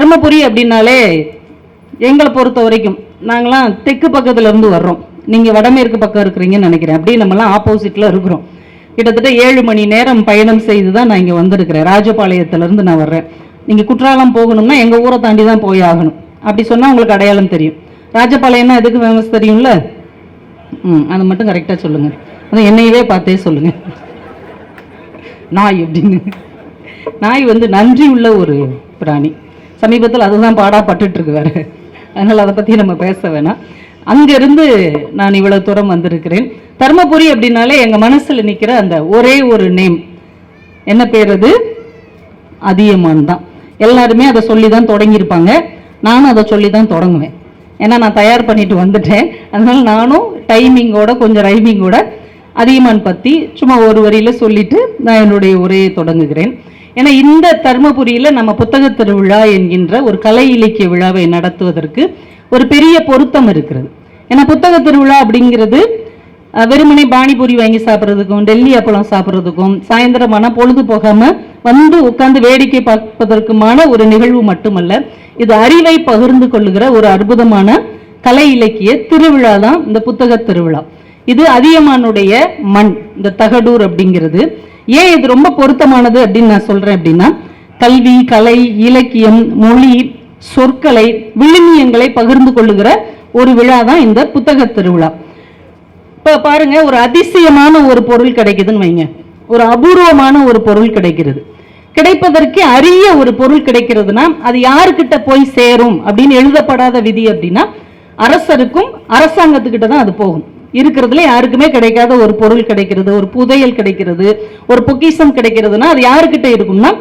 தருமபுரி அப்படின்னாலே எங்களை பொறுத்த வரைக்கும் நாங்களாம் தெற்கு பக்கத்துலேருந்து வர்றோம். நீங்கள் வடமேற்கு பக்கம் இருக்கிறீங்கன்னு நினைக்கிறேன். அப்படியே நம்மலாம் ஆப்போசிட்டில் இருக்கிறோம். கிட்டத்தட்ட ஏழு மணி நேரம் பயணம் செய்து தான் நான் இங்கே வந்திருக்கிறேன். ராஜபாளையத்துலேருந்து நான் வர்றேன். நீங்கள் குற்றாலம் போகணும்னா எங்கள் ஊரை தாண்டி தான் போய் ஆகணும். அப்படி சொன்னால் உங்களுக்கு அடையாளம் தெரியும். ராஜபாளையம்னா எதுக்கு ஃபேமஸ் தெரியும்ல? ம் அதை மட்டும் கரெக்டாக சொல்லுங்கள் அது என்னையவே பார்த்தே சொல்லுங்கள் நாய் அப்படின்னு. நாய் வந்து நன்றி உள்ள ஒரு பிராணி. சமீபத்தில் அதுதான் பாடாக பட்டுட்ருக்கு வேறு. அதனால் அதை பற்றி நம்ம பேச வேணாம். அங்கேருந்து நான் இவ்வளோ தூரம் வந்திருக்கிறேன். தர்மபுரி அப்படின்னாலே எங்கள் மனசில் நிற்கிற அந்த ஒரே ஒரு நேம் என்ன பேர் அது? அதியமான் தான். எல்லாருமே அதை சொல்லி தான் தொடங்கியிருப்பாங்க. நானும் அதை சொல்லி தான் தொடங்குவேன். ஏன்னா நான் தயார் பண்ணிட்டு வந்துட்டேன். அதனால் நானும் டைமிங்கோட கொஞ்சம் ரைமிங்கோட அதியமான் பற்றி சும்மா ஒரு வரியில் சொல்லிவிட்டு நான் என்னுடைய உரையை தொடங்குகிறேன். ஏன்னா இந்த தர்மபுரியில் நம்ம புத்தக திருவிழா என்கின்ற ஒரு கலை இலக்கிய விழாவை நடத்துவதற்கு ஒரு பெரிய பொருத்தம் இருக்கிறது. ஏன்னா புத்தக திருவிழா அப்படிங்கிறது வெறுமனை பானிபூரி வாங்கி சாப்பிட்றதுக்கும் டெல்லி அப்பளம் சாப்பிட்றதுக்கும் சாயந்தரமான பொழுது போகாமல் வந்து உட்கார்ந்து வேடிக்கை பார்ப்பதற்குமான ஒரு நிகழ்வு மட்டுமல்ல இது அறிவை பகிர்ந்து கொள்ளுகிற ஒரு அற்புதமான கலை இலக்கிய திருவிழா தான் இந்த புத்தக திருவிழா இது அதியமானுடைய மண் இந்த தகடூர் அப்படிங்கிறது. ஏன் இது ரொம்ப பொருத்தமானது அப்படின்னு நான் சொல்றேன் அப்படின்னா கல்வி கலை இலக்கியம் மொழி சொற்களை விழுமியங்களை பகிர்ந்து கொள்ளுகிற ஒரு விழா தான் இந்த புத்தக திருவிழா. இப்போ பாருங்க ஒரு அதிசயமான ஒரு பொருள் கிடைக்குதுன்னு வைங்க. ஒரு அபூர்வமான ஒரு பொருள் கிடைக்கிறது. கிடைப்பதற்கு அரிய ஒரு பொருள் கிடைக்கிறதுனா அது யாருக்கிட்ட போய் சேரும் அப்படின்னு எழுதப்படாத விதி அப்படின்னா அரசருக்கும் அரசாங்கத்துக்கிட்ட தான் அது போகும். இருக்கிறதுல யாருக்குமே கிடைக்காத ஒரு பொருள் கிடைக்கிறது ஒரு புதையல் கிடைக்கிறது ஒரு பொக்கிஷம் கிடைக்கிறதுனா அது யாருக்கிட்ட இருக்கும்னா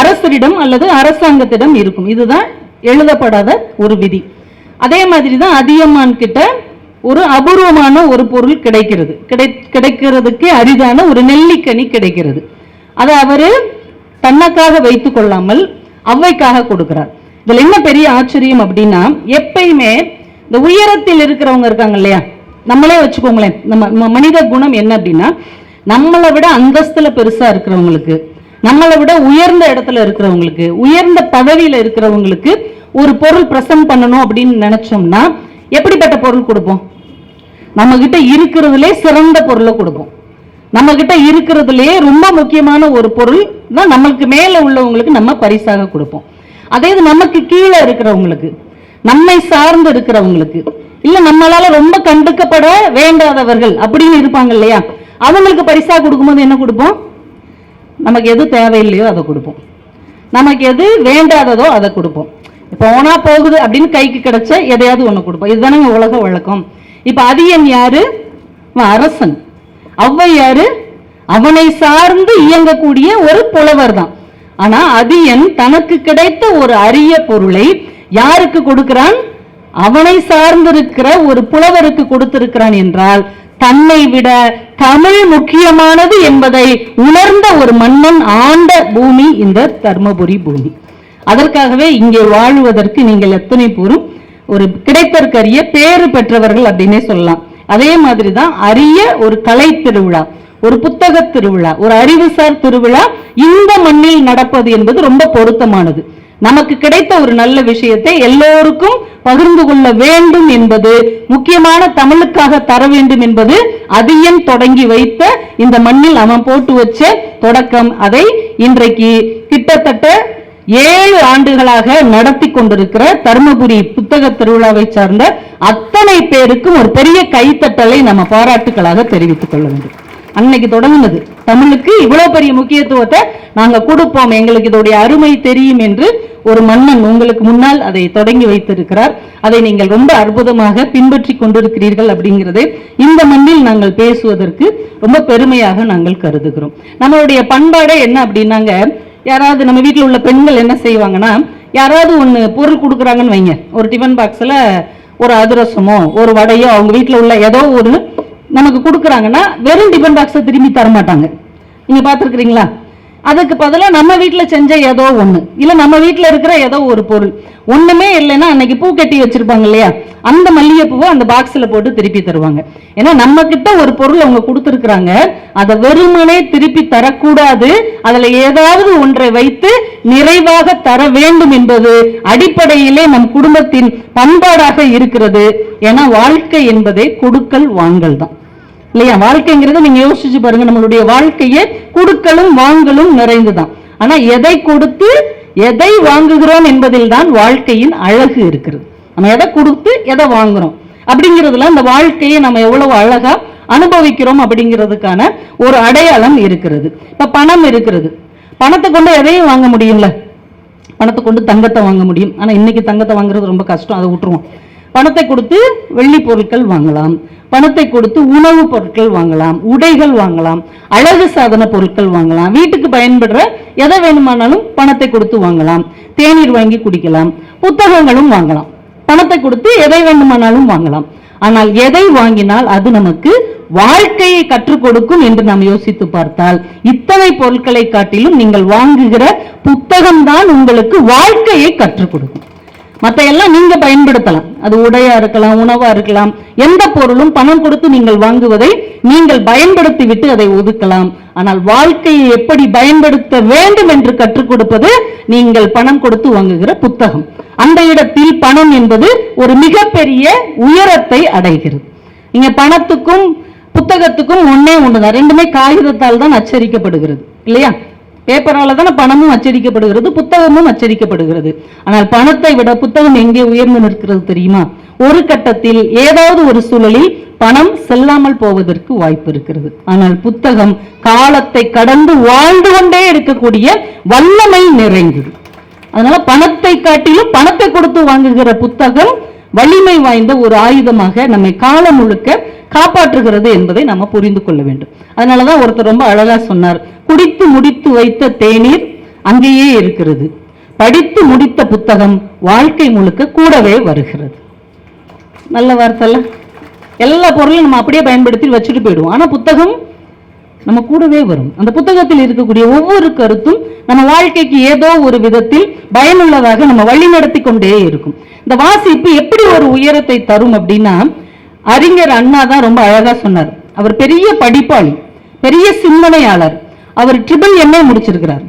அரசரிடம் அல்லது அரசாங்கத்திடம் இருக்கும். இதுதான் எழுதப்படாத ஒரு விதி. அதே மாதிரி தான் அதியமான் கிட்ட ஒரு அபூர்வமான ஒரு பொருள் கிடைக்கிறது. கிடை கிடைக்கிறதுக்கு அரிதான ஒரு நெல்லிக்கனி கிடைக்கிறது. அதை அவரு தன்னக்காக வைத்துக் கொள்ளாமல் அவ்வைக்காக கொடுக்கிறார். இதுல என்ன பெரிய ஆச்சரியம் அப்படின்னா எப்பயுமே இந்த உயரத்தில் இருக்கிறவங்க இருக்காங்க இல்லையா? நம்மளே வச்சுக்கோங்களேன். நம்ம நம்ம மனித குணம் என்ன அப்படின்னா நம்மளை விட அந்தஸ்துல பெருசா இருக்கிறவங்களுக்கு நம்மளை விட உயர்ந்த இடத்துல இருக்கிறவங்களுக்கு உயர்ந்த பதவியில இருக்கிறவங்களுக்கு ஒரு பொருள் பிரசன்ட் பண்ணணும் அப்படின்னு நினைச்சோம்னா எப்படிப்பட்ட பொருள் கொடுப்போம்? நம்ம கிட்ட இருக்கிறதுலே சிறந்த பொருளை கொடுப்போம். நம்ம கிட்ட இருக்கிறதுலே ரொம்ப முக்கியமான ஒரு பொருள் தான் நம்மளுக்கு மேல உள்ளவங்களுக்கு நம்ம பரிசாக கொடுப்போம். அதே இது நமக்கு கீழே இருக்கிறவங்களுக்கு நம்மை சார்ந்து இருக்கிறவங்களுக்கு இல்ல நம்மளால ரொம்ப கண்டுக்கப்பட வேண்டாதவர்கள் அப்படின்னு இருப்பாங்க இல்லையா? அவங்களுக்கு பரிசா கொடுக்கும்போது என்ன கொடுப்போம்? நமக்கு எது தேவையில்லையோ அதை கொடுப்போம். நமக்கு எது வேண்டாததோ அதை கொடுப்போம். போனா போகுது அப்படின்னு கைக்கு கிடைச்ச எதையாவது ஒண்ணு கொடுப்போம். இதுதானே உலக வழக்கம். இப்ப அதியன் யாரு? அரசன். அவ்வை யாரு? அவனை சார்ந்து இயங்கக்கூடிய ஒரு புலவர் தான். ஆனா அதியன் தனக்கு கிடைத்த ஒரு அரிய பொருளை யாருக்கு கொடுக்கிறான்? அவனை சார்ந்திருக்கிற ஒரு புலவருக்கு கொடுத்திருக்கிறான் என்றால் தன்னை விட தமிழ் முக்கியமானது என்பதை உணர்ந்த ஒரு மன்னன் ஆண்ட பூமி இந்த தர்மபுரி பூமி. அதற்காகவே இங்கே வாழ்வதற்கு நீங்கள் எத்தனை பேரும் ஒரு கிடைத்தற்கரிய பேறு பெற்றவர்கள் அப்படின்னே சொல்லலாம். அதே மாதிரி தான் அரிய ஒரு கலை திருவிழா ஒரு புத்தக திருவிழா ஒரு அறிவுசார் திருவிழா இந்த மண்ணில் நடப்பது என்பது ரொம்ப பொருத்தமானது. நமக்கு கிடைத்த ஒரு நல்ல விஷயத்தை எல்லோருக்கும் பகிர்ந்து கொள்ள வேண்டும் என்பது முக்கியமான தமிழுக்காக தர வேண்டும் என்பது அதியன் தொடங்கி வைத்த இந்த மண்ணில் அவன் போட்டு வச்ச தொடக்கம் அதை இன்றைக்கு கிட்டத்தட்ட ஏழு ஆண்டுகளாக நடத்தி கொண்டிருக்கிற தருமபுரி புத்தக திருவிழாவை சார்ந்த அத்தனை பேருக்கும் ஒரு பெரிய கைத்தட்டலை நம்ம பாராட்டுக்களாக தெரிவித்துக் கொள்ள வேண்டும். அன்னைக்கு தொடங்கினது. தமிழுக்கு இவ்வளவு பெரிய முக்கியத்துவத்தை நாங்க கொடுப்போம். எங்களுக்கு இதோடைய அருமை தெரியும் என்று ஒரு மன்னன் உங்களுக்கு முன்னால் அதை தொடங்கி வைத்திருக்கிறார். அதை நீங்கள் ரொம்ப அற்புதமாக பின்பற்றி கொண்டிருக்கிறீர்கள் அப்படிங்கிறது இந்த மண்ணில் நாங்கள் பேசுவதற்கு ரொம்ப பெருமையாக நாங்கள் கருதுகிறோம். நம்மளுடைய பண்பாடே என்ன அப்படின்னாங்க யாராவது நம்ம வீட்டில் உள்ள பெண்கள் என்ன செய்வாங்கன்னா யாராவது ஒன்று பொருள் கொடுக்குறாங்கன்னு வைங்க. ஒரு டிஃபன் பாக்ஸில் ஒரு அதிரசமோ ஒரு வடையோ அவங்க வீட்டில் உள்ள ஏதோ ஒரு நமக்கு கொடுக்குறாங்கன்னா வெறும் டிஃபன் பாக்ஸை திரும்பி தர மாட்டாங்க நீங்கள் பார்த்துருக்குறீங்களா? அதுக்கு பதிலாக நம்ம வீட்டில் செஞ்ச ஏதோ ஒன்று இல்லை நம்ம வீட்டில் இருக்கிற ஏதோ ஒரு பொருள். ஒன்றுமே இல்லைன்னா அன்னைக்கு பூ கட்டி வச்சிருப்பாங்க இல்லையா? அந்த மல்லிகைப்பூவை அந்த பாக்ஸில் போட்டு திருப்பி தருவாங்க. ஏன்னா நம்ம கிட்ட ஒரு பொருள் அவங்க கொடுத்துருக்குறாங்க. அதை வெறுமனே திருப்பி தரக்கூடாது. அதில் ஏதாவது ஒன்றை வைத்து நிறைவாக தர வேண்டும் என்பது அடிப்படையிலே நம் குடும்பத்தின் பண்பாடாக இருக்கிறது. ஏன்னா வாழ்க்கை என்பதே கொடுக்கல் வாங்கல் தான். இல்லையா? வாழ்க்கைங்கிறத நீங்க யோசிச்சு பாருங்க நம்மளுடைய வாழ்க்கையே கொடுக்கலும் வாங்கலும் நிறைந்துதான் ஆனா எதை கொடுத்து எதை வாங்குகிறோம் என்பதில் தான் வாழ்க்கையின் அழகு இருக்கிறது. நம்ம எதை கொடுத்து எதை வாங்குறோம்? அப்படிங்கிறதுல அந்த வாழ்க்கையை நம்ம எவ்வளவு அழகா அனுபவிக்கிறோம் அப்படிங்கிறதுக்கான ஒரு அடையாளம் இருக்கிறது. இப்ப பணம் இருக்கிறது. பணத்தை கொண்டு எதையும் வாங்க முடியும்ல பணத்தை கொண்டு தங்கத்தை வாங்க முடியும். ஆனா இன்னைக்கு தங்கத்தை வாங்குறது ரொம்ப கஷ்டம். அதை விட்டுருவோம். பணத்தை கொடுத்து வெள்ளி பொருட்கள் வாங்கலாம். பணத்தை கொடுத்து உணவுப் பொருட்கள் வாங்கலாம். உடைகள் வாங்கலாம். அழகு சாதன பொருட்கள் வாங்கலாம். வீட்டுக்கு பயன்படுற எதை வேணுமானாலும் பணத்தை கொடுத்து வாங்கலாம். தேநீர் வாங்கி குடிக்கலாம். புத்தகங்களும் வாங்கலாம். பணத்தை கொடுத்து எதை வேண்டுமானாலும் வாங்கலாம். ஆனால் எதை வாங்கினால் அது நமக்கு வாழ்க்கையை கற்றுக் கொடுக்கும் என்று நாம் யோசித்து பார்த்தால் இத்தனை பொருட்களை காட்டிலும் நீங்கள் வாங்குகிற புத்தகம்தான் உங்களுக்கு வாழ்க்கையை கற்றுக் கொடுக்கும். மத்த எல்லாம் நீங்க பயன்படுத்தலாம். அது உடையா இருக்கலாம் உணவா இருக்கலாம் எந்த பொருளும் பணம் கொடுத்து நீங்கள் வாங்குவதை நீங்கள் பயன்படுத்தி விட்டு அதை ஒதுக்கலாம். ஆனால் வாழ்க்கையை எப்படி பயன்படுத்த வேண்டும் என்று கற்றுக் கொடுப்பது நீங்கள் பணம் கொடுத்து வாங்குகிற புத்தகம். அந்த இடத்தில் பணம் என்பது ஒரு மிகப்பெரிய உயரத்தை அடைகிறது. நீங்க பணத்துக்கும் புத்தகத்துக்கும் ஒண்ணே ஒண்ணுதான். ரெண்டுமே காகிதத்தால் தான் அச்சரிக்கப்படுகிறது. இல்லையா? பேப்பரால் தானே பணமும் அச்சடிக்கப்படுகிறது புத்தகமும் அச்சடிக்கப்படுகிறது. ஆனால் பணத்தை விட புத்தகம் எங்கே உயர்ந்து நிற்கிறது தெரியுமா? ஒரு கட்டத்தில் ஏதாவது ஒரு சூழலில் பணம் செல்லாமல் போவதற்கு வாய்ப்பு இருக்கிறது. ஆனால் புத்தகம் காலத்தை கடந்து வாழ்ந்து கொண்டே இருக்கக்கூடிய வல்லமை நிறைந்தது. அதனால பணத்தை காட்டிலும் பணத்தை கொடுத்து வாங்குகிற புத்தகம் வலிமை வாய்ந்த ஒரு ஆயுதமாக நம்மை காலம் முழுக்க காப்பாற்றுகிறது என்பதை நம்ம புரிந்து கொள்ள வேண்டும். அதனாலதான் ஒருத்தர் ரொம்ப அழகா சொன்னார். குடித்து முடித்து வைத்த தேநீர் அங்கேயே இருக்கிறது. படித்து முடித்த புத்தகம் வாழ்க்கை முழுக்க கூடவே வருகிறது. நல்ல வார்த்தைல்ல? எல்லா பொருளும் நம்ம அப்படியே பயன்படுத்தி வச்சுட்டு போயிடுவோம். ஆனால் புத்தகம் நம்ம கூடவே வரும். அந்த புத்தகத்தில் இருக்கக்கூடிய ஒவ்வொரு கருத்தும் நம்ம வாழ்க்கைக்கு ஏதோ ஒரு விதத்தில் பயனுள்ளதாக நம்ம வழி நடத்தி கொண்டே இருக்கும். இந்த வாசிப்பு எப்படி ஒரு உயரத்தை தரும் அப்படின்னா அறிஞர் அண்ணா தான் ரொம்ப அழகா சொன்னார். அவர் பெரிய படிப்பாளி பெரிய சிந்தனையாளர். அவர் ட்ரிபிள் எம்ஏ முடிச்சிருக்கிறார்.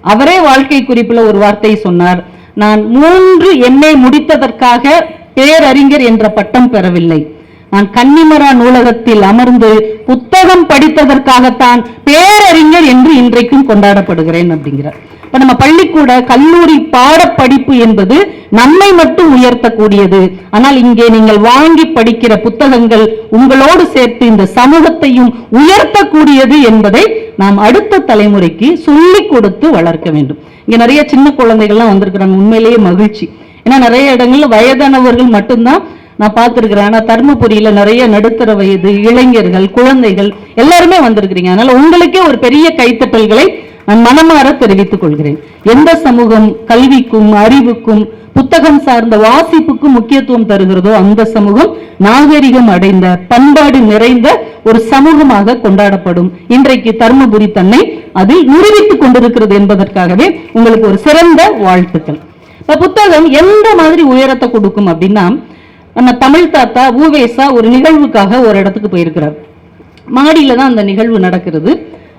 அவரே வாழ்க்கை குறிப்பில் ஒரு வார்த்தை சொன்னார். நான் மூன்று எம்ஏ முடித்ததற்காக பேரறிஞர் என்ற பட்டம் பெறவில்லை. நான் கன்னிமரா நூலகத்தில் அமர்ந்து புத்தகம் படித்ததற்காகத்தான் பேரறிஞர் என்று இன்றைக்கும் கொண்டாடப்படுகிறேன் அப்படிங்கிறார். இப்ப நம்ம பள்ளிக்கூட கல்லூரி பாடப்படிப்பு என்பது நம்மை மட்டும் உயர்த்தக்கூடியது. ஆனால் இங்கே நீங்கள் வாங்கி படிக்கிற புத்தகங்கள் உங்களோடு சேர்த்து இந்த சமூகத்தையும் உயர்த்தக்கூடியது என்பதை நாம் அடுத்த தலைமுறைக்கு சொல்லிக் கொடுத்து வளர்க்க வேண்டும். இங்க நிறைய சின்ன குழந்தைகள்லாம் வந்திருக்கிறாங்க. உண்மையிலேயே மகிழ்ச்சி. ஏன்னா நிறைய இடங்கள்ல வயதானவர்கள் மட்டும்தான் நான் பார்த்திருக்கிறேன். ஆனா தர்மபுரியில நிறைய நடுத்தர வயது இளைஞர்கள் குழந்தைகள் எல்லாருமே வந்திருக்கிறீங்க. அதனால உங்களுக்கே ஒரு பெரிய கைத்தட்டல்களை நான் மனமாற தெரிவித்துக் கொள்கிறேன். எந்த சமூகம் கல்விக்கும் அறிவுக்கும் புத்தகம் சார்ந்த வாசிப்புக்கும் முக்கியத்துவம் தருகிறதோ அந்த சமூகம் நாகரிகம் அடைந்த பண்பாடு நிறைந்த ஒரு சமூகமாக கொண்டாடப்படும். இன்றைக்கு தர்மபுரி தன்னை அதில் நிரூபித்துக் கொண்டிருக்கிறது என்பதற்காகவே உங்களுக்கு ஒரு சிறந்த வாழ்த்துக்கள். இப்ப புத்தகம் எந்த மாதிரி உயரத்தை கொடுக்கும் அப்படின்னா நம்ம தமிழ் தாத்தா ஊவேசா ஒரு நிகழ்வுக்காக ஒரு இடத்துக்கு போயிருக்கிறார். மாடியில தான் அந்த நிகழ்வு நடக்கிறது.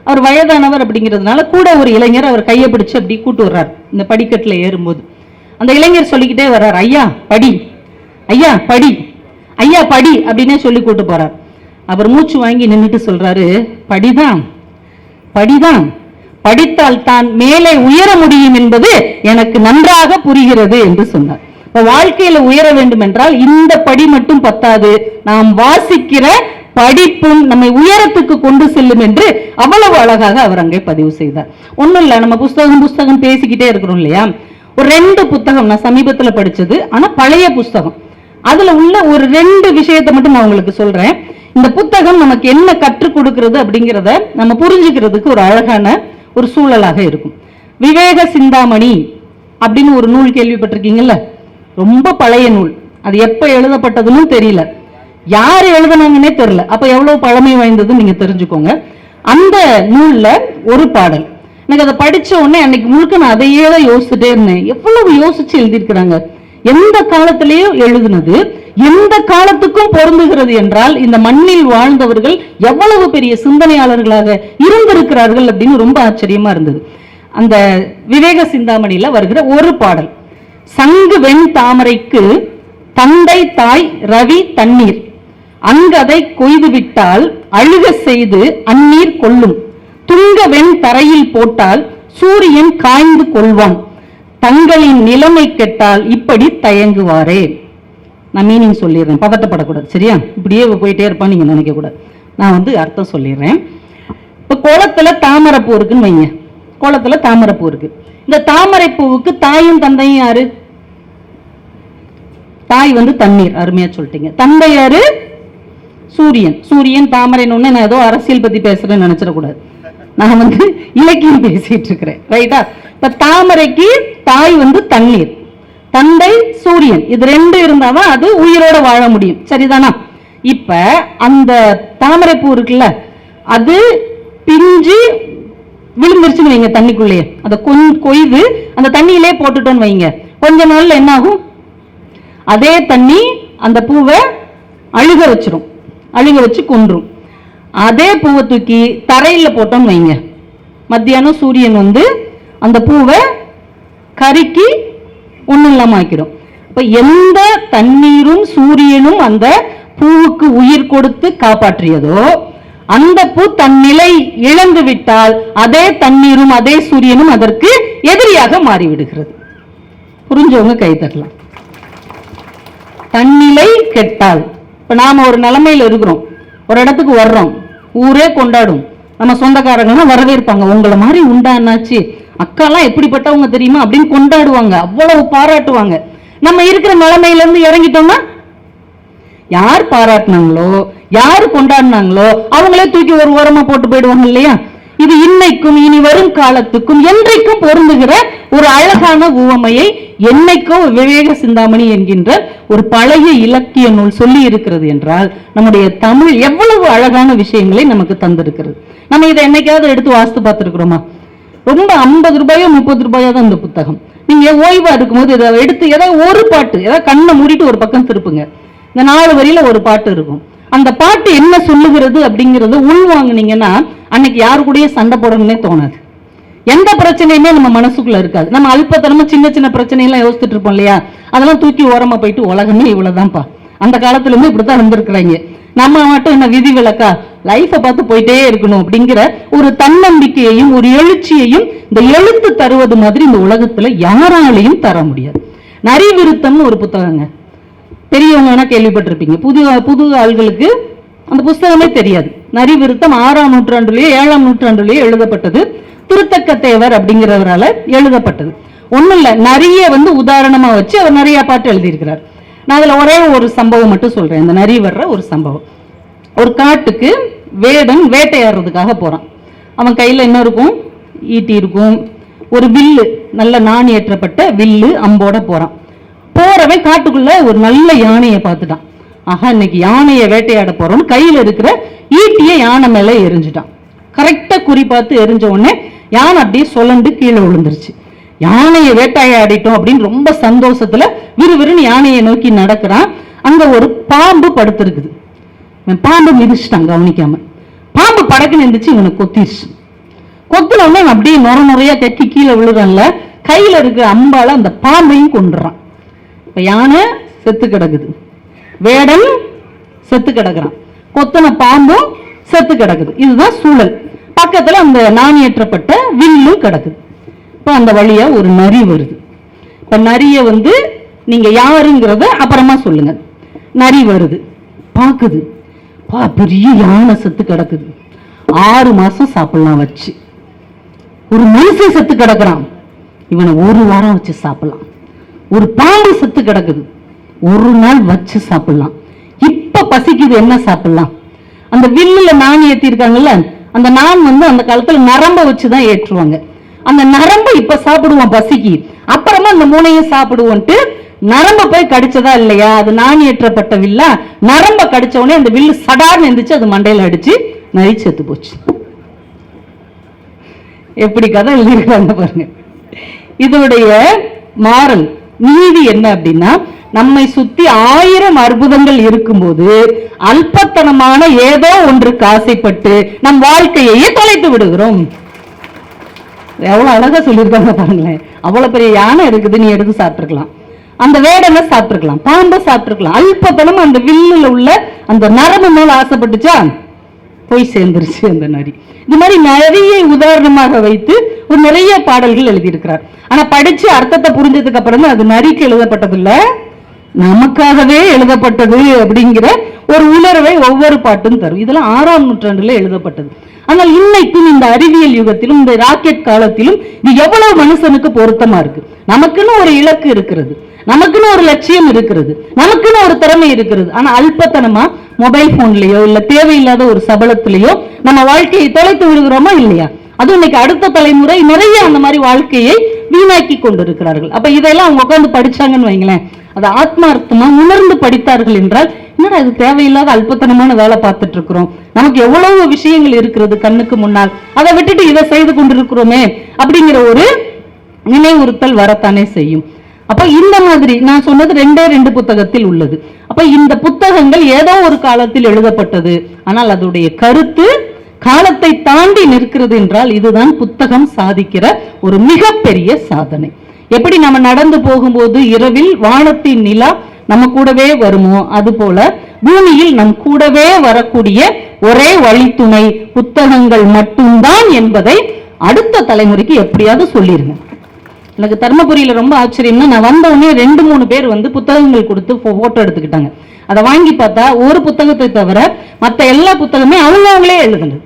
அவர் வயதானவர் அப்படிங்கிறதுனால கூட ஒரு இளைஞர் அவர் கையை பிடிச்சு அப்படி கூட்டு வர்றார். இந்த படிக்கட்டில் ஏறும்போது. அந்த இளைஞர் சொல்லிக்கிட்டே வர்றார் ஐயா படி. ஐயா படி. ஐயா படி. அப்படின்னே சொல்லி கூட்டு போறார். அவர் மூச்சு வாங்கி நின்றுட்டு சொல்றாரு படிதான். படிதான். படித்தால் தான் மேலே உயர முடியும் என்பது எனக்கு நன்றாக புரிகிறது என்று சொன்னார். வாழ்க்கையில உயர வேண்டும் என்றால் இந்த படி மட்டும் பத்தாது. நாம் வாசிக்கிற படிப்பும் நம்மை உயரத்துக்கு கொண்டு செல்லும் என்று அவ்வளவு அழகாக அவர் அங்கே பதிவு செய்தார். ஒண்ணும் இல்ல நம்ம புஸ்தகம் புஸ்தகம் பேசிக்கிட்டே இருக்கிறோம் இல்லையா? ஒரு ரெண்டு புத்தகம் நான் சமீபத்துல படிச்சது ஆனா பழைய புஸ்தகம். அதுல உள்ள ஒரு ரெண்டு விஷயத்தை மட்டும் நான் உங்களுக்கு சொல்றேன். இந்த புத்தகம் நமக்கு என்ன கற்றுக் கொடுக்கிறது அப்படிங்கிறத நம்ம புரிஞ்சுக்கிறதுக்கு ஒரு அழகான ஒரு சூழலாக இருக்கும். விவேக சிந்தாமணி அப்படின்னு ஒரு நூல் கேள்விப்பட்டிருக்கீங்கல்ல? ரொம்ப பழைய நூல். அது எப்ப எழுதப்பட்டதுன்னு தெரியல. யார் எழுதுனாங்கன்னே தெரியல. அப்போ எவ்வளவு பழமை வாய்ந்ததுன்னு நீங்க தெரிஞ்சுக்கோங்க. அந்த நூல்ல ஒரு பாடல். எனக்கு அதை படிச்ச உடனே அன்னைக்கு முழுக்க நான் அதையே தான் யோசிச்சுட்டே இருந்தேன். எவ்வளவு யோசிச்சு எழுதியிருக்கிறாங்க. எந்த காலத்திலேயும் எழுதுனது எந்த காலத்துக்கும் பொருந்துகிறது என்றால் இந்த மண்ணில் வாழ்ந்தவர்கள் எவ்வளவு பெரிய சிந்தனையாளர்களாக இருந்திருக்கிறார்கள் அப்படின்னு ரொம்ப ஆச்சரியமா இருந்தது. அந்த விவேக சிந்தாமணியில வருகிற ஒரு பாடல். சங்கு வெண் தாமரைக்கு தந்தை தாய் ரவி தண்ணீர். அங்கதை கொய்து விட்டால் அழுக செய்து அந்நீர் கொள்ளும். துங்க வெண் தரையில் போட்டால் சூரியன் காய்ந்து கொள்வான். தங்களின் நிலைமை கெட்டால் இப்படி தயங்குவாரே. நான் மீனிங் சொல்லிடுறேன். பதட்டப்படக்கூடாது சரியா? இப்படியே போயிட்டே இருப்பான்னு நீங்க நினைக்கக்கூடாது நான் வந்து அர்த்தம் சொல்லிடுறேன். இப்போ குளத்துல தாமரைப்பூ இருக்குன்னு வைங்க. குளத்துல தாமரைப்பூ இருக்கு. இந்த தாமரை பூவுக்கு தாயும் தந்தையும் யாரு? தாய் வந்து தண்ணீர் அருமையா சொல்லிட்டீங்க. தந்தை யாரு? சூரியன். சூரியன் தாமரைன்னு நான் ஏதோ அரசியல் பத்தி பேசுறேன்னு நினைச்சிடக்கூடாது. நான் வந்து இலக்கியம் பேசிட்டு இருக்கிறேன். ரைட்டா இப்ப தாமரைக்கு தாய் வந்து தண்ணீர். தந்தை சூரியன். இது ரெண்டு இருந்தாதான் அது உயிரோட வாழ முடியும். சரிதானா? இப்ப அந்த தாமரை பூ இருக்குல்ல அது பிஞ்சு விழுந்துருச்சுன்னு வைங்க தண்ணிக்குள்ளேயே. அதை கொஞ் கொய்து அந்த தண்ணியிலே போட்டுட்டோன்னு வைங்க. கொஞ்ச நாள்ல என்ன ஆகும் அதே தண்ணி அந்த பூவை அழுக வச்சிரும். அழுக வச்சு கொன்றும். அதே பூவை தூக்கி தரையில் போட்டோம்னு வைங்க. மத்தியானம் சூரியன் வந்து அந்த பூவை கருக்கி ஒன்றும் இல்லாமல் ஆக்கிடும். இப்போ எந்த தண்ணீரும் சூரியனும் அந்த பூவுக்கு உயிர் கொடுத்து காப்பாற்றியதோ அந்த பூ தன் நிலை இழந்து விட்டால் அதே தண்ணீரும் அதே சூரியனும் அதற்கு எதிரியாக மாறிவிடுகிறது. புரிஞ்சவங்க கை தரலாம் தன்னிலை கெட்டால் இப்ப நாம ஒரு நிலைமையில இருக்கிறோம். ஒரு இடத்துக்கு வர்றோம். ஊரே கொண்டாடும். நம்ம சொந்தக்காரங்கலாம் வரவேற்பாங்க. உங்களை மாதிரி உண்டானாச்சு அக்காலாம் எப்படிப்பட்டவங்க தெரியுமா? அப்படின்னு கொண்டாடுவாங்க. அவ்வளவு பாராட்டுவாங்க. நம்ம இருக்கிற நிலைமையில இருந்து இறங்கிட்டோம்னா யார் பாராட்டினாங்களோ யார் கொண்டாடினாங்களோ அவங்களே தூக்கி ஒரு ஓரமா போட்டு போயிடுவாங்க இல்லையா? இது இன்னைக்கும் இனி வரும் காலத்துக்கும் என்றைக்கும் பொருந்துகிற ஒரு அழகான உவமையை என்னைக்கோ விவேக சிந்தாமணி என்கின்ற ஒரு பழைய இலக்கிய நூல் சொல்லி இருக்கிறது என்றால் நம்முடைய தமிழ் எவ்வளவு அழகான விஷயங்களை நமக்கு தந்திருக்கிறது. நம்ம இதை என்னைக்காவது எடுத்து வாசித்து பார்த்துருக்குறோமா? ரொம்ப ஐம்பது ரூபாயோ முப்பது ரூபாயோ தான் இந்த புத்தகம். நீங்க ஓய்வா இருக்கும்போது இதை எடுத்து ஏதாவது ஒரு பாட்டு ஏதாவது கண்ணை மூடிட்டு ஒரு பக்கம் திருப்புங்க. இந்த நாலு வரியில ஒரு பாட்டு இருக்கும். அந்த பாட்டு என்ன சொல்லுகிறது அப்படிங்கறது உள்வாங்குனீங்கன்னா அன்னைக்கு யாரு கூடயே சண்டை போடணும்னே தோணாது. எந்த பிரச்சனையுமே நம்ம மனசுக்குள்ள இருக்காது. நம்ம அல்பத்தனமா சின்ன சின்ன பிரச்சனையெல்லாம் யோசிச்சுட்டு இருப்போம் இல்லையா? அதெல்லாம் தூக்கி ஓரமா போயிட்டு உலகமே இவ்வளவுதான்ப்பா. அந்த காலத்துல இப்படித்தான் இருந்திருக்கிறாங்க. நம்ம மட்டும் என்ன விதி விளக்கா லைஃபை பார்த்து போயிட்டே இருக்கணும் அப்படிங்கிற ஒரு தன்னம்பிக்கையையும் ஒரு எழுச்சியையும் இந்த எழுத்து தருவது மாதிரி இந்த உலகத்துல யாராலையும் தர முடியாது. நரிவிருத்தம்னு ஒரு புத்தகங்க. பெரியவங்க வேணால் கேள்விப்பட்டிருப்பீங்க? புது புது ஆள்களுக்கு அந்த புஸ்தகமே தெரியாது. நரி விருத்தம் ஆறாம் நூற்றாண்டுலேயே ஏழாம் நூற்றாண்டுலேயே எழுதப்பட்டது. திருத்தக்க தேவர் அப்படிங்கிறவரால எழுதப்பட்டது. ஒன்றும் இல்லை நரிய வந்து உதாரணமாக வச்சு அவர் நிறையா பாட்டு எழுதியிருக்கிறார். நான் அதில் ஒரே ஒரு சம்பவம் மட்டும் சொல்கிறேன் இந்த நரி வர்ற ஒரு சம்பவம். ஒரு காட்டுக்கு வேடன் வேட்டையாடுறதுக்காக போகிறான் அவன் கையில் என்ன இருக்கும்? ஈட்டி இருக்கும். ஒரு வில்லு நல்ல நாண் ஏற்றப்பட்ட வில்லு அம்போட போகிறான் போறவன் காட்டுக்குள்ள ஒரு நல்ல யானையை பார்த்துட்டான். ஆஹா இன்னைக்கு யானையை வேட்டையாட போறோம்னு கையில இருக்கிற ஈட்டியை யானை மேல எரிஞ்சுட்டான். கரெக்டா குறி பார்த்து எரிஞ்ச உடனே யானை அப்படியே சொல்லண்டு கீழே விழுந்துருச்சு. யானையை வேட்டையாடிட்டோம் அப்படின்னு ரொம்ப சந்தோஷத்துல விறுவிறுன்னு யானையை நோக்கி நடக்கிறான். அங்க ஒரு பாம்பு படுத்திருக்குது. பாம்பு மிதிச்சிட்டான் கவனிக்காம. பாம்பு படக்குன்னு இருந்துச்சு இவனை கொத்திருச்சு. கொத்துன உடனே அப்படியே நுர நுறையா கட்டி கீழே விழுறான்ல. கையில இருக்கிற அம்பால அந்த பாம்பையும் கொண்டுறான் இப்ப யானை செத்து கிடக்குது. வேடன் செத்து கிடக்குறான். கொத்தன பாம்பும் செத்து கிடக்குது. இதுதான் சூழல். பக்கத்துல அந்த நாணியேற்றப்பட்ட வில்லும் கிடக்குது. இப்ப அந்த வழியா ஒரு நரி வருது. இப்ப நரிய வந்து நீங்க யாருங்கிறத அப்புறமா சொல்லுங்க. நரி வருது. பாக்குது. பா பெரிய யானை செத்து கிடக்குது. ஆறு மாசம் சாப்பிடலாம் வச்சு. ஒரு மனுஷன் செத்து கிடக்குறான். இவனை ஒரு வாரம் வச்சு சாப்பிடலாம். ஒரு பாம்பு செத்து கிடக்குது. ஒரு நாள் வச்சு சாப்பிடலாம். இப்ப பசிக்குது என்ன சாப்பிடலாம்? அந்த வில்லுல நான் ஏத்திருக்காங்கல்ல அந்த நான் வந்து அந்த காலத்துல நரம்ப வச்சுதான் ஏற்றுவாங்க. அந்த நரம்பு இப்ப சாப்பிடுவோம் பசிக்கு. அப்புறமா அந்த மூணையும் சாப்பிடுவோன்ட்டு நரம்ப போய் கடிச்சதா இல்லையா? அது நான் ஏற்றப்பட்ட வில்லா நரம்ப கடிச்ச உடனே அந்த வில்லு சடார்னு எந்திரிச்சு அது மண்டையில அடிச்சு நரி செத்து போச்சு. எப்படி கதை எழுதியிருக்காங்க பாருங்க. இதனுடைய மாறல். நீதி என்ன அப்படின்னா நம்மை சுத்தி ஆயிரம் அற்புதங்கள் இருக்கும்போது அல்பத்தனமான ஏதோ ஒன்றுக்கு ஆசைப்பட்டு நம் வாழ்க்கையையே தொலைத்து விடுகிறோம். எவ்வளவு அழகா சொல்லியிருக்காங்க பாருங்களேன். அவ்வளவு பெரிய யானை இருக்குது நீ எடுத்து சாப்பிட்டுருக்கலாம். அந்த வேடனை சாப்பிட்டுருக்கலாம் பாம்பை சாப்பிட்டுருக்கலாம். அல்பத்தனம் அந்த வில்லுல உள்ள அந்த நரம்பு மேல ஆசைப்பட்டுச்சா? போய் சேர்ந்துருச்சு அந்த நரி. இது மாதிரி நிறைய உதாரணமாக வைத்து ஒரு நிறைய பாடல்கள் எழுதியிருக்கிறார். ஆனா படிச்சு அர்த்தத்தை புரிஞ்சதுக்கு அப்புறம் தான் அது நரிக்கு எழுதப்பட்டது இல்ல நமக்காகவே எழுதப்பட்டது அப்படிங்கிற ஒரு உணர்வை ஒவ்வொரு பாட்டும் தரும். இதெல்லாம் ஆறாம் நூற்றாண்டுல எழுதப்பட்டது. ஆனால் இன்னைக்கும் இந்த அறிவியல் யுகத்திலும் இந்த ராக்கெட் காலத்திலும் இது எவ்வளவு மனுஷனுக்கு பொருத்தமா இருக்கு? நமக்குன்னு ஒரு இலக்கு இருக்கிறது. நமக்குன்னு ஒரு லட்சியம் இருக்கிறது. நமக்குன்னு ஒரு திறமை இருக்கிறது. ஆனா அல்பத்தனமா மொபைல் போன்லயோ இல்ல தேவையில்லாத ஒரு சபலத்திலேயோ நம்ம வாழ்க்கையை தொலைத்து விடுகிறோமா இல்லையா? அதுவும் இன்னைக்கு அடுத்த தலைமுறை நிறைய அந்த மாதிரி வாழ்க்கையை வீணாக்கி கொண்டிருக்கிறார்கள். அப்ப இதெல்லாம் அவங்க உட்காந்து படிச்சாங்கன்னு வைங்களேன். அதை ஆத்மார்த்தமா உணர்ந்து படித்தார்கள் என்றால் என்னடா இது தேவையில்லாத அல்பத்தனமான வேலை பார்த்துட்டு இருக்கிறோம்? நமக்கு எவ்வளவு விஷயங்கள் இருக்கிறது கண்ணுக்கு முன்னால். அதை விட்டுட்டு இதை செய்து கொண்டிருக்கிறோமே அப்படிங்கிற ஒரு நினைவுறுத்தல் வரத்தானே செய்யும். அப்ப இந்த மாதிரி நான் சொன்னது ரெண்டே ரெண்டு புத்தகத்தில் உள்ளது. அப்ப இந்த புத்தகங்கள் ஏதோ ஒரு காலத்தில் எழுதப்பட்டது. ஆனால் அதோடைய கருத்து காலத்தை தாண்டி நிற்கிறது என்றால் இதுதான் புத்தகம் சாதிக்கிற ஒரு மிகப்பெரிய சாதனை. எப்படி நம்ம நடந்து போகும்போது இரவில் வானத்தின் நிலா நம்ம கூடவே வருமோ? அது போல பூமியில் நம் கூடவே வரக்கூடிய ஒரே வழித்துணை புத்தகங்கள் மட்டும்தான் என்பதை அடுத்த தலைமுறைக்கு எப்படியாவது சொல்லிருங்க. எனக்கு தர்மபுரியில ரொம்ப ஆச்சரியம்னா நான் வந்த உடனே ரெண்டு மூணு பேர் வந்து புத்தகங்கள் கொடுத்து போட்டோ எடுத்துக்கிட்டாங்க. அதை வாங்கி பார்த்தா ஒரு புத்தகத்தை தவிர மற்ற எல்லா புத்தகமே அவங்க அவங்களே எழுதுனது.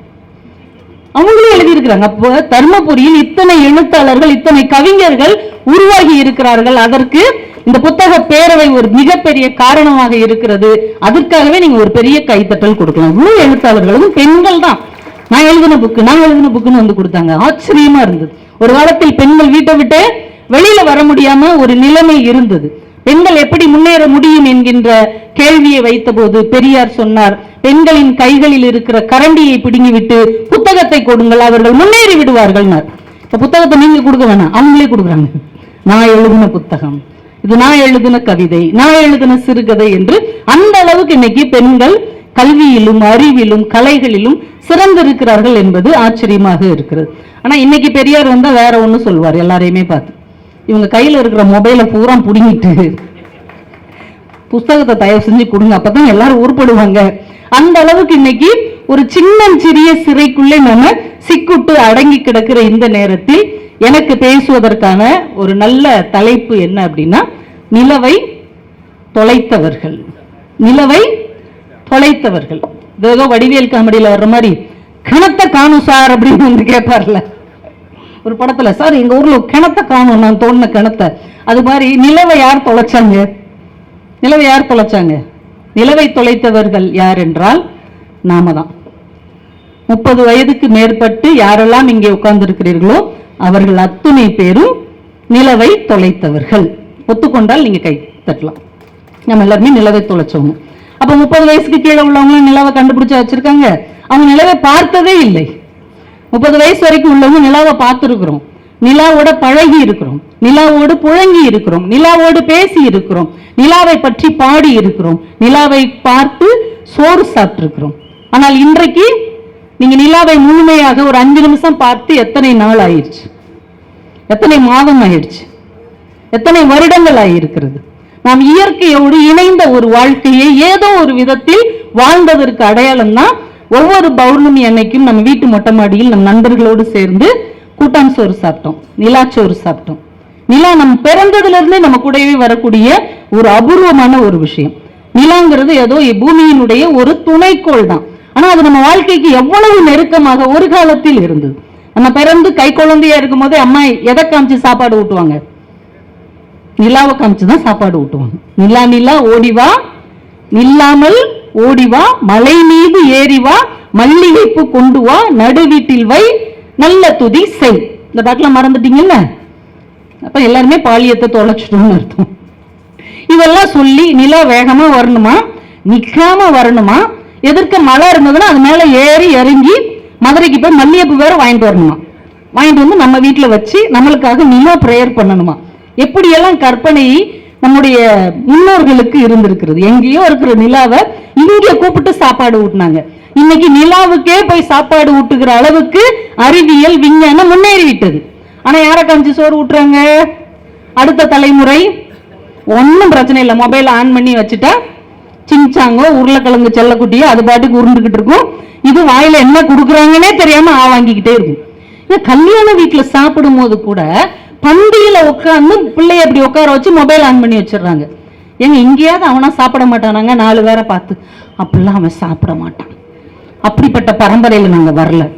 அவங்களே எழுதியிருக்கிறாங்க. அப்போ தர்மபுரியில் இத்தனை எழுத்தாளர்கள் இத்தனை கவிஞர்கள் உருவாகி இருக்கிறார்கள். அதற்கு இந்த புத்தக பேரவை ஒரு மிகப்பெரிய காரணமாக இருக்கிறது. அதற்காகவே நீங்க ஒரு பெரிய கைத்தட்டல் கொடுக்கலாம். முழு எழுத்தாளர்களும் பெண்கள் தான். நான் எழுதின புக்கு நான் எழுதின புக்குன்னு வந்து கொடுத்தாங்க. ஆச்சரியமா இருந்தது. ஒரு காலத்தில் பெண்கள் வீட்டை விட்டு வெளியில வர முடியாம ஒரு நிலைமை இருந்தது. பெண்கள் எப்படி முன்னேற முடியும் என்கின்ற கேள்வியை வைத்தபோது பெரியார் சொன்னார் பெண்களின் கைகளில் இருக்கிற கரண்டியை பிடுங்கிவிட்டு புத்தகத்தை கொடுங்கள் அவர்கள் முன்னேறி விடுவார்கள் புத்தகத்தை நீங்க கொடுக்க வேணாம் அவங்களே கொடுக்குறாங்க. நான் எழுதின புத்தகம் இது நான் எழுதின கவிதை நான் எழுதின சிறுகதை என்று அந்த அளவுக்கு இன்னைக்கு பெண்கள் கல்வியிலும் அறிவிலும் கலைகளிலும் சிறந்திருக்கிறார்கள் என்பது ஆச்சரியமாக இருக்கிறது. ஆனா இன்னைக்கு பெரியார் வந்தா வேற ஒண்ணு சொல்வார் எல்லாரையுமே பார்த்து. இவங்க கையில இருக்கிற மொபைலை பூரா புடுங்கிட்டு புஸ்தகத்தை தயவு செஞ்சு கொடுங்க அப்பதான் எல்லாரும் உருப்படுவாங்க. அந்த அளவுக்கு இன்னைக்கு ஒரு சின்ன சிறிய சிறைக்குள்ளே நம்ம சிக்குட்டு அடங்கி கிடக்கிற இந்த நேரத்தில் எனக்கு பேசுவதற்கான ஒரு நல்ல தலைப்பு என்ன அப்படின்னா நிலவை தொலைத்தவர்கள். நிலவை தொலைத்தவர்கள். ஏதோ வடிவேல் காமெடியில் வர்ற மாதிரி கிணத்த காணும் சார் அப்படின்னு வந்து கேட்பார்ல. ஒரு படத்தில் சார் எங்கள் ஊரில் கிணத்த காணும் நான் தோணுன கிணத்த. அது மாதிரி நிலவை யார் தொலைச்சாங்க? நிலவை யார் தொலைச்சாங்க? நிலவை தொலைத்தவர்கள் யார் என்றால் நாம தான். முப்பது வயதுக்கு மேற்பட்டு யாரெல்லாம் இங்கே உட்கார்ந்துருக்கிறீர்களோ அவர்கள் அத்துணை பேரும் நிலவை தொலைத்தவர்கள். ஒத்துக்கொண்டால் நீங்கள் கை தட்டலாம். நம்ம எல்லாருமே நிலவை தொலைச்சவங்க. அப்ப முப்பது வயசுக்கு கீழே உள்ளவங்களும் நிலவை கண்டுபிடிச்சு வச்சிருக்காங்க. அவங்க நிலவை பார்த்ததே இல்லை. முப்பது வயசு வரைக்கும் உள்ளவங்க நிலாவை பார்த்துருக்குறோம். நிலாவோட பழகி இருக்கிறோம். நிலாவோடு புழங்கி இருக்கிறோம். நிலாவோடு பேசி இருக்கிறோம். நிலாவை பற்றி பாடி இருக்கிறோம். நிலாவை பார்த்து சோறு சாப்பிட்ருக்கிறோம் ஆனால் இன்றைக்கு நீங்க நிலாவை முழுமையாக ஒரு அஞ்சு நிமிஷம் பார்த்து எத்தனை நாள் ஆயிடுச்சு? எத்தனை மாதம் ஆயிடுச்சு? எத்தனை வருடங்கள் ஆகியிருக்கிறது நாம் இயற்கையோடு இணைந்த ஒரு வாழ்க்கையை ஏதோ ஒரு விதத்தில் வாழ்ந்ததற்கு அடையாளம் தான் ஒவ்வொரு பௌர்ணமி அன்னைக்கும் நம்ம வீட்டு மொட்டை மாடியில் நம் நண்பர்களோடு சேர்ந்து கூட்டான் சோறு சாப்பிட்டோம் நிலாச்சோறு சாப்பிட்டோம். நிலா நம்ம பிறந்ததுல இருந்தே நம்ம கூடவே வரக்கூடிய ஒரு அபூர்வமான ஒரு விஷயம். நிலாங்கிறது ஏதோ பூமியினுடைய ஒரு துணைக்கோள் தான். ஆனா அது நம்ம வாழ்க்கைக்கு எவ்வளவு நெருக்கமாக ஒரு காலத்தில் இருந்தது. நம்ம பிறந்து கை குழந்தையா இருக்கும் போதே அம்மா எதை காமிச்சு சாப்பாடு ஊட்டுவாங்க? நிலாவை காமிச்சு தான் சாப்பாடு ஊட்டுவாங்க. நிலா நிலா ஓடிவா நில்லாமல் ஓடிவா மலை மீது ஏறி வா. கொண்டு வா. நடு வீட்டில் வை. நல்ல துதி செய். இந்த பாட்டுல மறந்துட்டீங்கல்ல? அப்ப எல்லாருமே பாலியத்தை தொலைச்சிட்டோம்னு அர்த்தம். இதெல்லாம் சொல்லி நிலா வேகமா வரணுமா? நிக்காம வரணுமா? எதிர்க்க மழை இருந்ததுன்னா அது மேல ஏறி இறங்கி மதுரைக்கு போய் மல்லிகைப்பூ வேற வாங்கிட்டு வரணுமா? வாங்கிட்டு வந்து நம்ம வீட்டில் வச்சு நம்மளுக்காக நிலா ப்ரேயர் பண்ணணுமா? எப்படியெல்லாம் கற்பனை நம்முடைய முன்னோர்களுக்கு இருந்திருக்கிறது? எங்கேயோ இருக்கிற நிலாவை இங்கே கூப்பிட்டு சாப்பாடு ஊட்டினாங்க. இன்னைக்கு நிலாவுக்கே போய் சாப்பாடு ஊட்டுகிற அளவுக்கு அறிவியல் விஞ்ஞானம் முன்னேறி விட்டது ஆனா யாரை கஞ்சி சோறு ஊட்டுறாங்க? அடுத்த தலைமுறை ஒன்றும் பிரச்சனை இல்லை. மொபைல் ஆன் பண்ணி வச்சுட்டா சிஞ்சாங்கோ உருளைக்கிழங்கு செல்லக்குட்டியோ அது பாட்டுக்கு உருண்டுகிட்டு இருக்கும். இது வாயில என்ன கொடுக்குறாங்கன்னே தெரியாம ஆ வாங்கிக்கிட்டே இருக்கும். கல்யாண வீட்டுல சாப்பிடும் போது கூட பந்தியில உட்காந்து பிள்ளைய அப்படி உட்கார வச்சு மொபைல் ஆன் பண்ணி வச்சிடுறாங்க. ஏங்க இங்கேயாவது அவனா சாப்பிட மாட்டானாங்க? நாலு பேரை பார்த்து. அப்படிலாம் அவன் சாப்பிட மாட்டான். அப்படிப்பட்ட பரம்பரையில நாங்க வரல.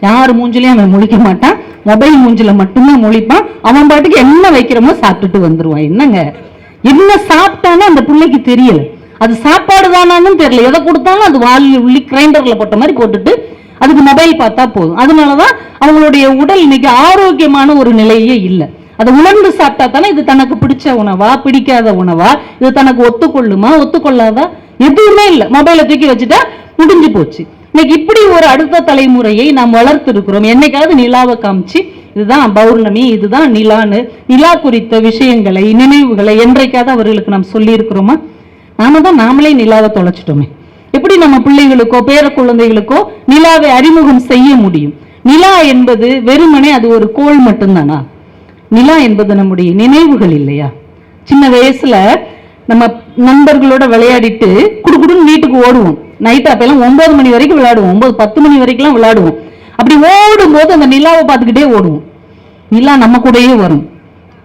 யார் மூஞ்சிலையும் அவன் முழிக்க மாட்டான். மொபைல் மூஞ்சில மட்டும்தான் முழிப்பான். அவன் பாட்டுக்கு என்ன வைக்கிறோமோ சாப்பிட்டுட்டு வந்துருவான். என்னங்க? என்ன சாப்பிட்டானே அந்த பிள்ளைக்கு தெரியல. அது சாப்பாடு தானான்னு தெரியல. எதை கொடுத்தாலும் அது வாலி உள்ளி கிரைண்டர்ல போட்ட மாதிரி போட்டுட்டு அதுக்கு மொபைல் பார்த்தா போதும். அதனாலதான் அவங்களுடைய உடல் இன்னைக்கு ஆரோக்கியமான ஒரு நிலையே இல்லை. அதை உணர்ந்து சாப்பிட்டா தானே இது தனக்கு பிடிச்ச உணவா பிடிக்காத உணவா இது தனக்கு ஒத்துக்கொள்ளுமா ஒத்துக்கொள்ளாதா? எதுவுமே இல்லை. மொபைலை தூக்கி வச்சுட்டா முடிஞ்சு போச்சு. இன்னைக்கு இப்படி ஒரு அடுத்த தலைமுறையை நாம் வளர்த்து இருக்கிறோம் என்னைக்காவது நிலாவை காமிச்சு இதுதான் பௌர்ணமி இதுதான் நிலான்னு நிலா குறித்த விஷயங்களை நினைவுகளை என்றைக்காவது அவர்களுக்கு நாம் சொல்லி இருக்கிறோமா நாம தான் நாமளே நிலாவை தொலைச்சிட்டோமே. எப்படி நம்ம பிள்ளைகளுக்கோ பேர குழந்தைகளுக்கோ நிலாவை அறிமுகம் செய்ய முடியும்? நிலா என்பது வெறுமனே அது ஒரு கோள் மட்டும்தானா? நிலா என்பது நம்முடைய நினைவுகள் இல்லையா? சின்ன வயசுல நம்ம நண்பர்களோட விளையாடிட்டு குடுக்குடுன்னு வீட்டுக்கு ஓடுவோம். நைட் அப்பெல்லாம் ஒன்பது மணி வரைக்கும் விளையாடுவோம். ஒன்பது பத்து மணி வரைக்கும்லாம் விளையாடுவோம். அப்படி ஓடும் போது அந்த நிலாவை பார்த்துக்கிட்டே ஓடுவோம். நிலா நம்ம கூடயே வரும்.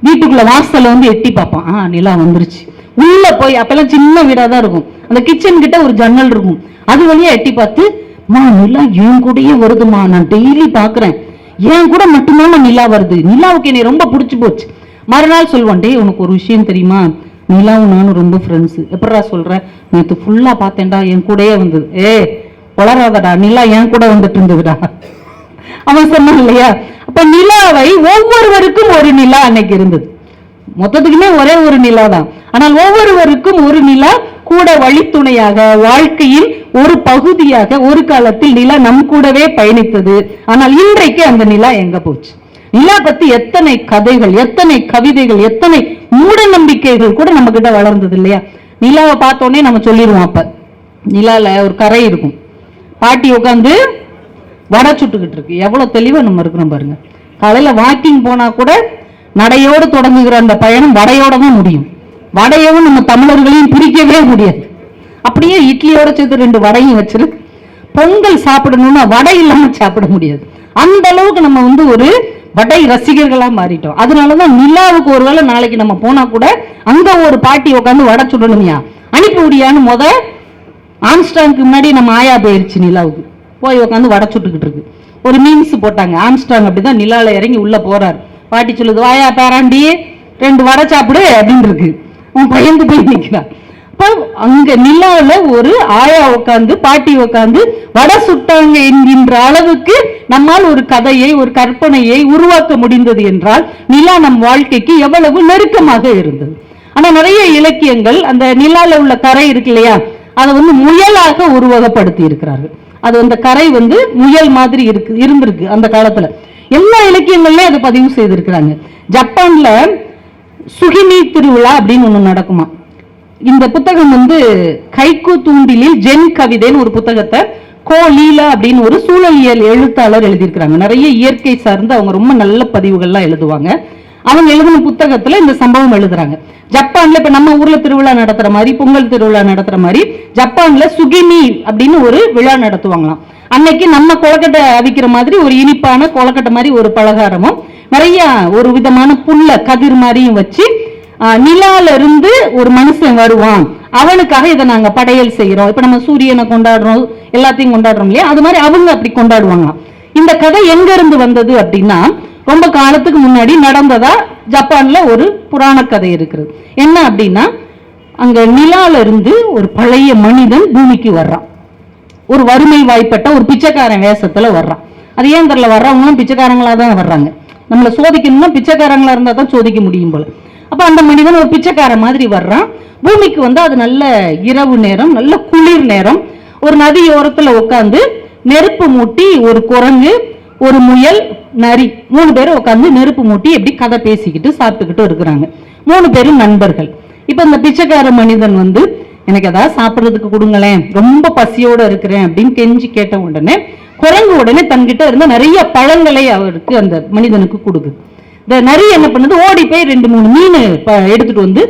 வீட்டுக்குள்ள வாசல்ல வந்து எட்டி பார்ப்போம் ஆ நிலா வந்துருச்சு. உள்ள போய் அப்பெல்லாம் சின்ன வீடா தான் இருக்கும். அந்த கிச்சன் கிட்ட ஒரு ஜன்னல் இருக்கும். அது வழியா எட்டி பார்த்து மா நிலா என் கூடயே வருதுமா? நான் டெய்லி பாக்குறேன் என் கூட மட்டும்தான் நிலா வருது. நிலாவுக்கு என்னை ரொம்ப பிடிச்சி போச்சு. மறுநாள் சொல்லுவான் டே உனக்கு ஒரு விஷயம் தெரியுமா? நிலாவும் நானும் ரொம்ப ஃப்ரெண்ட்ஸ் எப்படா சொல்ற? நேற்று ஃபுல்லா பார்த்தேன்டா என் கூடயே வந்தது. ஏ வளராதடா. நிலா என் கூட வந்துட்டு இருந்ததுடா. அவன் சொன்னான் இல்லையா? அப்ப நிலாவை ஒவ்வொருவருக்கும் ஒரு நிலா அன்னைக்கு இருந்தது. மொத்தத்துக்குமே ஒரே ஒரு நிலா தான் ஆனால் ஒவ்வொருவருக்கும் ஒரு நிலா கூட வழித்துணையாக வாழ்க்கையில் ஒரு பகுதியாக ஒரு காலத்தில் நிலா நம் கூடவே பயணித்தது. ஆனால் இன்றைக்கு அந்த நிலா எங்க போச்சு? நிலா பத்தி எத்தனை கதைகள் எத்தனை கவிதைகள் எத்தனை மூட நம்பிக்கைகள் கூட நம்ம கிட்ட வளர்ந்தது இல்லையா? நிலாவை பார்த்தோன்னே நம்ம சொல்லிடுவோம் அப்ப. நிலால ஒரு கரை இருக்கும். பாட்டி உட்காந்து வடை சுட்டுக்கிட்டு இருக்கு. எவ்வளவு தெளிவா நம்ம இருக்கிறோம் பாருங்க. காலையில வாக்கிங் போனா கூட நடையோடு தொடங்குகிற அந்த பயணம் வடையோட தான் முடியும். வடையவும் நம்ம தமிழர்களையும் பிரிக்கவே முடியாது. அப்படியே இட்லியோட சேர்த்து ரெண்டு வடையும் வச்சிரு. பொங்கல் சாப்பிடணும்னா வடை இல்லாமல் சாப்பிட முடியாது. அந்த அளவுக்கு நம்ம வந்து ஒரு வடை ரசிகர்களாக மாறிட்டோம். அதனாலதான் நிலாவுக்கு ஒருவேளை நாளைக்கு நம்ம போனா கூட அங்க ஒரு பாட்டி உட்காந்து வடை சுடணுமியா? அனுப்பி விடியான்னு முத ஆம்ஸ்டாங்க்கு முன்னாடி நம்ம ஆயா போயிருச்சு நிலாவுக்கு. போய் உட்காந்து வடை சுட்டுக்கிட்டு இருக்கு. ஒரு மீன்ஸ் போட்டாங்க. ஆம்ஸ்டாங் அப்படிதான் நிலாவில் இறங்கி உள்ள போறாரு. பாட்டி சொல்லுது வாயா பேராண்டி ரெண்டு வடை சாப்பிடு அப்படின்னு இருக்கு. அவன் பயந்து போய் நிற்கிறான் அப்ப அங்க நிலாவில் ஒரு ஆயா உட்காந்து பாட்டி உட்காந்து வடை சுட்டாங்க என்கின்ற அளவுக்கு நம்மால் ஒரு கதையை ஒரு கற்பனையை உருவாக்க முடிந்தது என்றால் நிலா நம் வாழ்க்கைக்கு எவ்வளவு நெருக்கமாக இருந்தது. ஆனா நிறைய இலக்கியங்கள் அந்த நிலால உள்ள கரை இருக்கு இல்லையா அதை வந்து முயலாக உருவகப்படுத்தி இருக்கிறார்கள். அது அந்த கரை வந்து முயல் மாதிரி இருக்கு இருந்திருக்கு அந்த காலத்துல. எல்லா இலக்கியங்கள்லயும் அதை பதிவு செய்திருக்கிறாங்க. ஜப்பான்ல சுகினி திருவிழா அப்படின்னு ஒண்ணு நடக்குமா? இந்த புத்தகம் வந்து கைக்கு தூண்டிலில் ஜென் கவிதைன்னு ஒரு புத்தகத்தை கோ லீலா அப்படின்னு ஒரு சூழலியல் எழுத்தாளர் எழுதியிருக்கிறாங்க. நிறைய இயற்கை சார்ந்து அவங்க ரொம்ப நல்ல பதிவுகள்லாம் எழுதுவாங்க. அவங்க எழுதின புத்தகத்துல இந்த சம்பவம் எழுதுறாங்க. ஜப்பான்ல இப்ப நம்ம ஊர்ல திருவிழா நடத்துற மாதிரி பொங்கல் திருவிழா நடத்துற மாதிரி ஜப்பான்ல சுகிமி அப்படின்னு ஒரு விழா நடத்துவாங்களாம். அன்னைக்கு நம்ம கொலக்கட்டை அவிக்கிற மாதிரி ஒரு இனிப்பான கொலக்கட்டை மாதிரி ஒரு பலகாரமும் நிறைய ஒரு விதமான புல்ல கதிர் மாதிரியும் வச்சு நிலால இருந்து ஒரு மனுஷன் வருவான். அவனுக்காக இதை நாங்க படையல் செய்யறோம். இப்ப நம்ம சூரியனை கொண்டாடுறோம் எல்லாத்தையும் கொண்டாடுறோம் இல்லையா? அது மாதிரி அவங்க அப்படி கொண்டாடுவாங்களாம். இந்த கதை எங்க இருந்து வந்தது அப்படின்னா ரொம்ப காலத்துக்கு முன்னாடி நடந்ததா ஜப்பான்ல ஒரு புராண கதை இருக்கிறது. என்ன அப்படின்னா அங்க நிலால இருந்து ஒரு பழைய மனிதன் பூமிக்கு வர்றான். ஒரு வறுமை வாய்ப்பட்ட ஒரு பிச்சைக்காரன் வேஷத்துல வர்றான். அது ஏன் தெரியல வர்றவங்களும் பிச்சைக்காரங்களா தான் வர்றாங்க. நம்மளை சோதிக்கணும்னா பிச்சைக்காரங்களா இருந்தா தான் சோதிக்க முடியும் போல. அப்ப அந்த மனிதன் ஒரு பிச்சைக்காரன் மாதிரி வர்றான். பூமிக்கு வந்து அது நல்ல இரவு நேரம் நல்ல குளிர் நேரம். ஒரு நதியோரத்துல உட்காந்து நெருப்பு மூட்டி ஒரு குரங்கு ஒரு முயல் நரி மூணு பேரும் உட்காந்து நெருப்பு மூட்டி எப்படி கதை பேசிக்கிட்டு சாப்பிட்டுக்கிட்டு இருக்கிறாங்க. மூணு பேரும் நண்பர்கள். இப்போ இந்த பிச்சைக்கார மனிதன் வந்து எனக்கு ஏதாவது சாப்பிட்றதுக்கு கொடுங்களேன் ரொம்ப பசியோடு இருக்கிறேன் அப்படின்னு கெஞ்சி கேட்ட உடனே குரங்கு உடனே தன்கிட்ட இருந்த நிறைய பழங்களை அவருக்கு அந்த மனிதனுக்கு கொடுக்குது. இந்த நரி என்ன பண்ணுது? ஓடி போய் ரெண்டு மூணு மீன் எடுத்துட்டு வந்து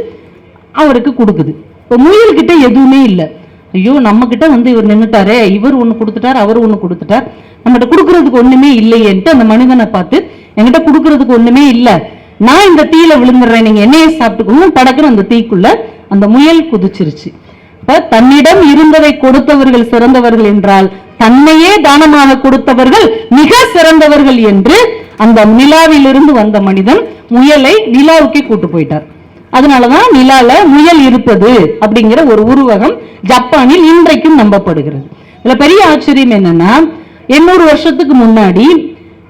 அவருக்கு கொடுக்குது. இப்போ முயல்கிட்ட எதுவுமே இல்லை. ஐயோ நம்ம கிட்ட வந்து இவர் நின்னுட்டாரே இவர் ஒண்ணு கொடுத்துட்டார் அவர் ஒண்ணு கொடுத்துட்டார். நம்மகிட்ட கொடுக்கறதுக்கு ஒண்ணுமே இல்லையேன்ட்டு அந்த மனிதனை பார்த்து என்கிட்ட கொடுக்கறதுக்கு ஒண்ணுமே இல்ல. நான் இந்த தீயில விழுந்துடுறேன். நீங்க என்னையே சாப்பிட்டுக்கணும் படக்குன்னு அந்த தீக்குள்ள அந்த முயல் குதிச்சிருச்சு. இப்போ தன்னிடம் இருந்ததை கொடுத்தவர்கள் சிறந்தவர்கள் என்றால் தன்னையே தானமாக கொடுத்தவர்கள் மிக சிறந்தவர்கள் என்று அந்த நிலாவிலிருந்து வந்த மனிதன் முயலை நிலாவுக்கே கூட்டு போயிட்டார். அதனாலதான் நிலால முயல் இருப்பது அப்படிங்கிற ஒரு உருவகம் ஜப்பானில் இன்றைக்கும் நம்பப்படுகிறது. இதுல பெரிய ஆச்சரியம் என்னன்னா எண்ணூறு வருஷத்துக்கு முன்னாடி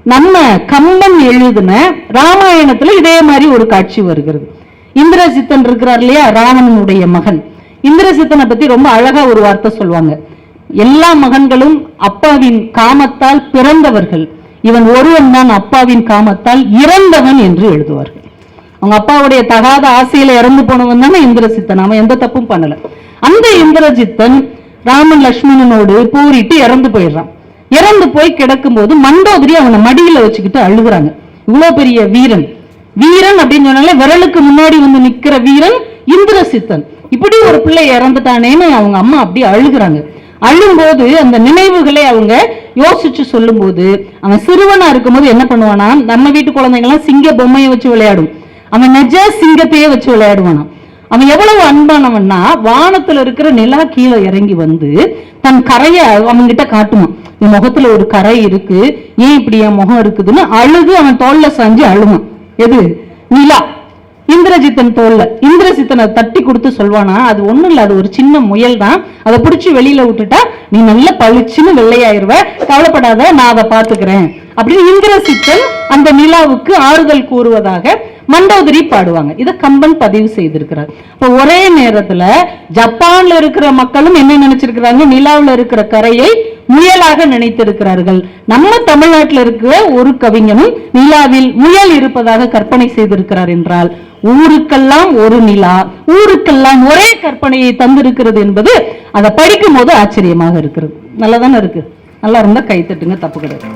நம்ம கம்பன் எழுதின ராமாயணத்துல இதே மாதிரி ஒரு காட்சி வருகிறது. இந்திரசித்தன் இருக்கிறார் இல்லையா? ராவணனுடைய மகன். இந்திரசித்தனை பத்தி ரொம்ப அழகா ஒரு வார்த்தை சொல்லுவாங்க. எல்லா மகன்களும் அப்பாவின் காமத்தால் பிறந்தவர்கள். இவன் ஒருவன் தான் அப்பாவின் காமத்தால் இறந்தவன் என்று எழுதுவார்கள். அவங்க அப்பாவுடைய தகாத ஆசையில இறந்து போனவன் தானே இந்திரசித்தன் அவன் எந்த தப்பும் பண்ணல. அந்த இந்திரஜித்தன் ராமன் லக்ஷ்மணனோடு போரிட்டு இறந்து போயிடுறான். இறந்து போய் கிடக்கும்போது மண்டோதரி அவனை மடியில வச்சுக்கிட்டு அழுகுறாங்க. இவ்வளவு பெரிய வீரன். வீரன் அப்படின்னு சொன்னாலே விரலுக்கு முன்னாடி வந்து நிக்கிற வீரன் இந்திரசித்தன் இப்படி ஒரு பிள்ளை இறந்துட்டானேன்னு அவங்க அம்மா அப்படி அழுகுறாங்க. அழும்போது அந்த நினைவுகளை அவங்க யோசிச்சு சொல்லும்போது அவன் சிறுவனா இருக்கும்போது என்ன பண்ணுவானா நம்ம வீட்டு குழந்தைங்கலாம் சிங்க பொம்மையை வச்சு விளையாடும். அவன் நெஜ சிங்கத்தையே வச்சு விளையாடுவானாம். அவன் எவ்வளவு அன்பானவன்னா வானத்துல இருக்கிற நிலா கீழே இறங்கி வந்து தன் கரையை அவன்கிட்ட காட்டுவான். என் முகத்துல ஒரு கரை இருக்கு ஏன் இப்படி என் முகம் இருக்குதுன்னு அழுது அவன் தோல்ல சாஞ்சு அழுவான். எது? நிலா. இந்திரஜித்தன் தோல்ல. இந்திரஜித்தனை தட்டி கொடுத்து சொல்வானா அது ஒண்ணும் இல்ல அது ஒரு சின்ன முயல் தான். அதை பிடிச்சி வெளியில விட்டுட்டா நீ நல்ல பளிச்சுன்னு வெள்ளையாயிருவ கவலைப்படாத நான் அதை பாத்துக்கிறேன் அப்படின்னு இந்திரசித்தன் அந்த நிலாவுக்கு ஆறுதல் கூறுவதாக மண்டோதரி பாடுவாங்க. இதை கம்பன் பதிவு செய்திருக்கிறார். இப்போ ஒரே நேரத்துல ஜப்பான்ல இருக்கிற மக்களும் என்ன நினைச்சிருக்கிறாங்க? நிலாவுல இருக்கிற கரையை முயலாக நினைத்திருக்கிறார்கள். நம்ம தமிழ்நாட்டில் இருக்கிற ஒரு கவிஞனும் நிலாவில் முயல் இருப்பதாக கற்பனை செய்திருக்கிறார் என்றால் ஊருக்கெல்லாம் ஒரு நிலா ஊருக்கெல்லாம் ஒரே கற்பனையை தந்திருக்கிறது என்பது அதை படிக்கும் போது ஆச்சரியமாக இருக்கிறது. நல்லதானே இருக்கு? நல்லா இருந்தா கை தட்டுங்க தப்பு கிடையாது.